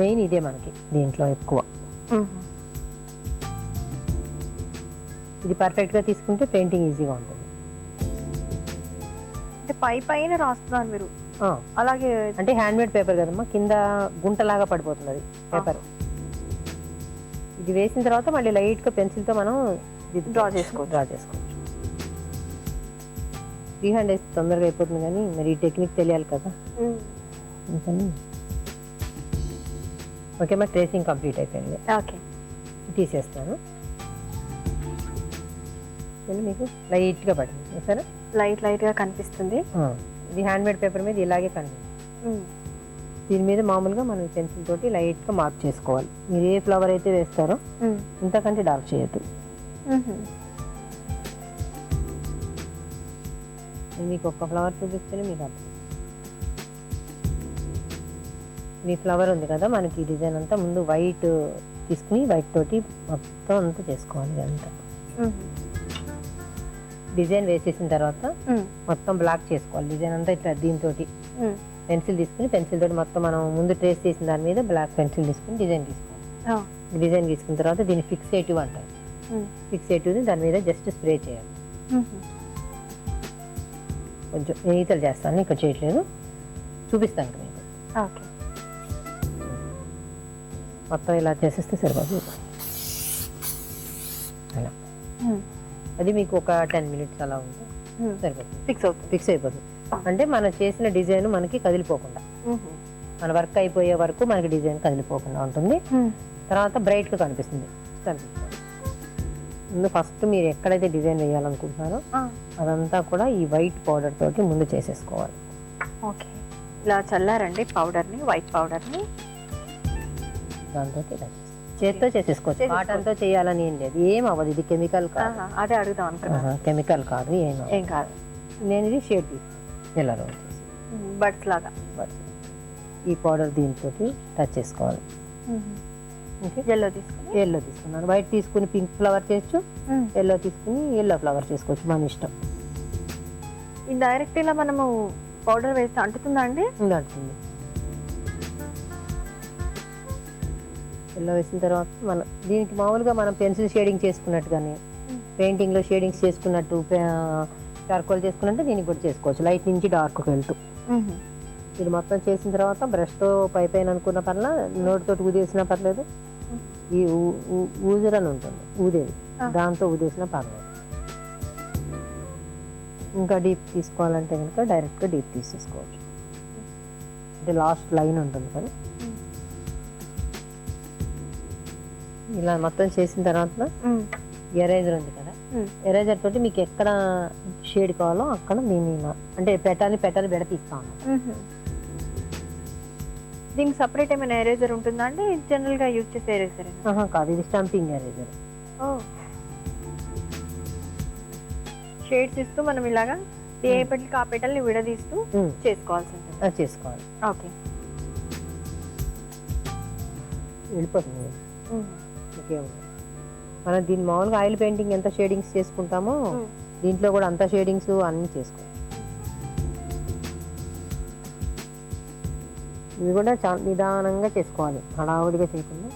Main ఇదే మనకి దీంట్లో ఎక్కువ. ఇది పర్ఫెక్ట్గా తీసుకుంటే పెయింటింగ్ ఈజీగా ఉంటుంది. అంటే పై పైన రాస్తున్నారు మీరు. ఆ, అలాగే అంటే హ్యాండ్ మేడ్ పేపర్ కదమ్మా కింద గుంటలాగా పడిపోతుంది అది పేపర్ ఇది వేసిన తర్వాత మళ్ళీ లైట్గా పెన్సిల్తో మనం Draw చేసుకోవచ్చు. డ్రా చేసుకోవచ్చు. ఫ్రీ హ్యాండ్ వేస్తే తొందరగా అయిపోతుంది కానీ మరి ఈ టెక్నిక్ తెలియాలి కదా. అందుకని ఓకే మా ట్రేసింగ్ కంప్లీట్ అయిపోయింది. ఓకే. తీసేస్తాను. మీకు లైట్గా పడింది సరే లైట్ లైట్గా కనిపిస్తుంది ఇది హ్యాండ్ మేడ్ పేపర్ మీద ఇలాగే కనిపిస్తుంది దీని మీద మామూలుగా మనం పెన్సిల్ తోటి లైట్గా మార్క్ చేసుకోవాలి. మీరు ఏ ఫ్లవర్ అయితే వేస్తారో ఇంతకంటే డార్క్ చేయొద్దు. మీకు ఒక్క ఫ్లవర్ చూపిస్తేనే మీకు అర్థం. ఈ ఫ్లవర్ ఉంది కదా మనకి డిజైన్ అంతా ముందు వైట్ తీసుకుని వైట్ తోటి మొత్తం అంతా చేసుకోవాలి ఇదంతా డిజైన్ వేసేసిన తర్వాత మొత్తం బ్లాక్ చేసుకోవాలి. డిజైన్ అంతా ఇట్లా దీంతో పెన్సిల్ తీసుకుని పెన్సిల్ తోటి మొత్తం మనం ముందు ట్రేస్ చేసిన దాని మీద బ్లాక్ పెన్సిల్ తీసుకుని డిజైన్ తీసుకోవాలి. డిజైన్ తీసుకున్న తర్వాత దీన్ని ఫిక్సేటివ్ అంటారు. ఫిక్సేటివ్ దాని మీద జస్ట్ స్ప్రే చేయాలి. కొంచెం ఈతలు చేస్తాను ఇక్కడ చేయట్లేదు. చూపిస్తాను మీకు. ఓకే. మొత్తం ఇలా చేసేస్తే సరిపోతుంది. అలా. అది మీకు ఒక టెన్ మినిట్స్ అలా ఉంటే సరిపోతుంది. ఫిక్స్ అవుతుంది. ఫిక్స్ అయిపోతుంది. అంటే మనం చేసిన డిజైన్ మనకి కదిలిపోకుండా. మన వర్క్ అయిపోయే వరకు మనకి డిజైన్ కదిలిపోకుండా ఉంటుంది. తర్వాత బ్రైట్గా కనిపిస్తుంది. కనిపిస్తుంది. ముందు ఫస్ట్ మీరు ఎక్కడైతే డిజైన్ వేయాలనుకుంటున్నారో అదంతా కూడా ఈ వైట్ పౌడర్ తోటి ముందు చేసేసుకోవాలి. ఓకే. ఇలా చల్లారండి పౌడర్ని వైట్ పౌడర్ని దాంతో. చేత్తో చేసేసుకోవచ్చు. కాటన్తో చేయాలని ఏం లేదు. ఏం అవ్వదు. ఇది కెమికల్ కాదు. అదే అడుగుదాం అనుకున్నా. కెమికల్ కాదు ఏం. ఏం కాదు. నేను ఇది షేడ్ తీసుకున్నాను ఇలా బడ్స్ లాగా. ఈ పౌడర్ దీంతో టచ్ చేసుకోవాలి. ఎల్లో తీసుకుని? ఎల్లో తీసుకున్నాను. వైట్ తీసుకుని పింక్ ఫ్లవర్ చేయొచ్చు ఎల్లో తీసుకుని ఎల్లో ఫ్లవర్ చేసుకోవచ్చు మన ఇష్టం. డైరెక్ట్ ఇలా మనము పౌడర్ వేస్తే అంటుతుందా అండి? అంటుంది ఎల్లో వేసిన తర్వాత మన దీనికి మామూలుగా మనం పెన్సిల్ షేడింగ్ చేసుకున్నట్టుగానే పెయింటింగ్లో షేడింగ్స్ చేసుకున్నట్టు చార్కోల్ చేసుకున్నట్టు దీనికి కూడా చేసుకోవచ్చు. లైట్ నుంచి డార్క్కి వెళ్తూ. ఇది మొత్తం చేసిన తర్వాత బ్రష్తో పై పైన అనుకున్న పర్ల నోటితో ఊదేసినా పర్లేదు. ఈ ఊజర్ అని ఉంటుంది. ఊదేది. దాంతో ఊదేసినా పర్లేదు. ఇంకా డీప్ తీసుకోవాలంటే కనుక డైరెక్ట్గా డీప్ తీసేసుకోవచ్చు. అంటే లాస్ట్ లైన్ ఉంటుంది కదా. ఇలా మొత్తం చేసిన తర్వాత ఎరేజర్ ఉంది కదా. ఎరేజర్ తోటి మీకు ఎక్కడ షేడ్ కావాలో అక్కడ దీన్ని అంటే పెట్టాలి పెట్టాలి విడతీస్తా ఉన్నాం దీనికి సపరేట్ ఏమైనా ఎరేజర్ ఉంటుందా అండి? జనరల్గా యూజ్ చేసే ఎరేజర్ కాదు ఇది స్టాంపింగ్ ఎరేజర్. షేడ్స్ ఇస్తూ మనం ఇలాగా ఏ పెటల్కి ఆ పెటల్ని విడదీస్తూ చేసుకోవాల్సి ఉంటుంది. చేసుకోవాలి. ఓకే. వెళ్ళిపోతుంది. ఇంకేముంది మనం దీన్ని మామూలుగా ఆయిల్ పెయింటింగ్ ఎంత షేడింగ్స్ చేసుకుంటామో దీంట్లో కూడా అంత షేడింగ్స్ అన్నీ చేసుకోవాలి ఇవి కూడా చాలా నిదానంగా చేసుకోవాలి. హడావుడిగా చేయకుండా.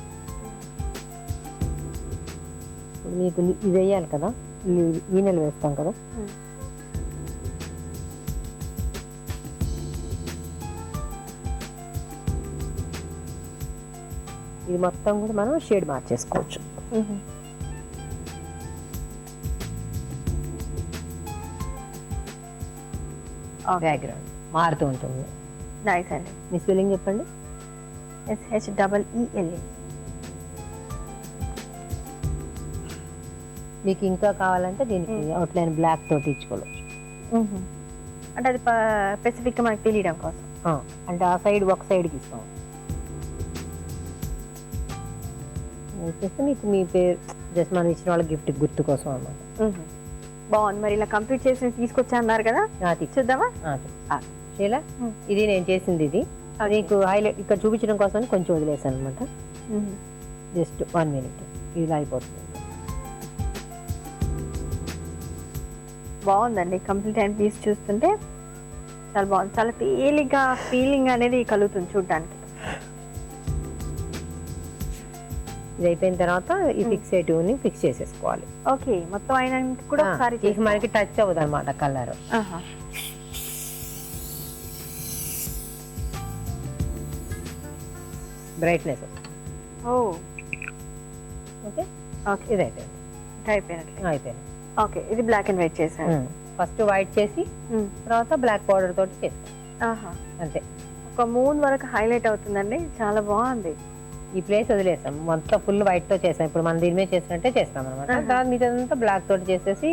మీకు ఇవి వేయాలి కదా. ఈ- ఈ నెల వేస్తాం కదా. ఇది మొత్తం కూడా మనం షేడ్ మార్చేసుకోవచ్చు. బ్యాక్గ్రౌండ్ మారుతూ ఉంటుంది. నైస్ అండి. మీ స్పెల్లింగ్ చెప్పండి. S H double E L A మీకు ఇంకా కావాలంటే దీనికి అవుట్లైన్ బ్లాక్ తోటి ఇచ్చుకోవచ్చు. అంటే అది స్పెసిఫిక్ మనకి తెలియడం కోసం. అంటే ఆ సైడ్ ఒక సైడ్కి ఇస్తాం. వచ్చేస్తే మీకు మీ పేరు జస్ట్ మనం ఇచ్చిన వాళ్ళ గిఫ్ట్ గుర్తు కోసం అన్నమాట. బాగుంది మరి ఇలా కంప్లీట్ చేసి తీసుకొచ్చా అన్నారు కదా చూద్దామా? ఇలా. ఇది నేను చేసింది ఇది. మీకు హైలైట్ ఇక్కడ చూపించడం కోసం కొంచెం వదిలేసాను అనమాట జస్ట్ వన్ మినిట్. ఇలా అయిపోతుంది. బాగుందండి కంప్లీట్ అయిన పీస్ చూస్తుంటే. చాలా బాగుంది. చాలా తేలిగ్గా ఫీలింగ్ అనేది కలుగుతుంది చూడడానికి. ఇది అయిపోయిన తర్వాత ఈ ఫిక్సేటివ్ని ఫిక్స్ చేసేసుకోవాలి. ఓకే మొత్తం అయినా కూడా ఒకసారి ఇక మనకి టచ్ అవ్వదు అనమాట కలర్. బ్రైట్నెస్ ఓ. ఓకే? ఓకే. ఇది అయిపోయింది. ఇంకా అయిపోయినట్లే. అయిపోయింది. ఓకే ఇది బ్లాక్ అండ్ వైట్ చేశారు. ఫస్ట్ వైట్ చేసి ఉమ్. తర్వాత బ్లాక్ పౌడర్ తోటి చేస్తాం. ఆహా. అంతే. ఒక మూన్ వరకు హైలైట్ అవుతుందండి. చాలా బాగుంది. ఈ ప్లేస్ వదిలేసాం. మొత్తం ఫుల్ వైట్తో చేసాం. ఇప్పుడు మనం దీని మీద చేసినట్టే చేస్తాం అనమాట. తర్వాత మిగతా బ్లాక్ తోటి చేసేసి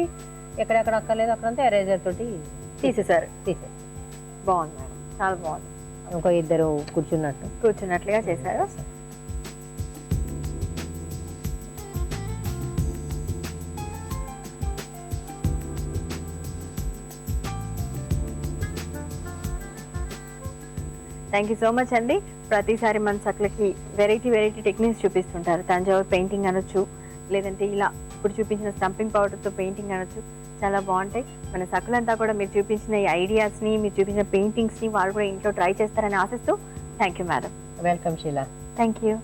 ఎక్కడెక్కడ అక్కర్లేదు అక్కడంతా ఎరేజర్ తోటి తీసేశారు. తీసేస్తాం బాగుంది మేడం. చాలా బాగుంది. ఇంకో ఇద్దరు కూర్చున్నట్టు. కూర్చున్నట్లుగా చేశారు. థ్యాంక్ యూ సో మచ్ అండి ప్రతిసారి మన సక్లకి వెరైటీ వెరైటీ టెక్నిక్స్ చూపిస్తుంటారు. తంజావూరు పెయింటింగ్ అనొచ్చు లేదంటే ఇలా ఇప్పుడు చూపించిన స్టంపింగ్ పౌడర్తో పెయింటింగ్ అనొచ్చు. చాలా బాగుంటాయి. మన సకులంతా కూడా మీరు చూపించిన ఈ ఐడియాస్ని మీరు చూపించిన పెయింటింగ్స్ని వాళ్ళు కూడా ఇంట్లో ట్రై చేస్తారని ఆశిస్తూ thank you madam welcome Sheela thank you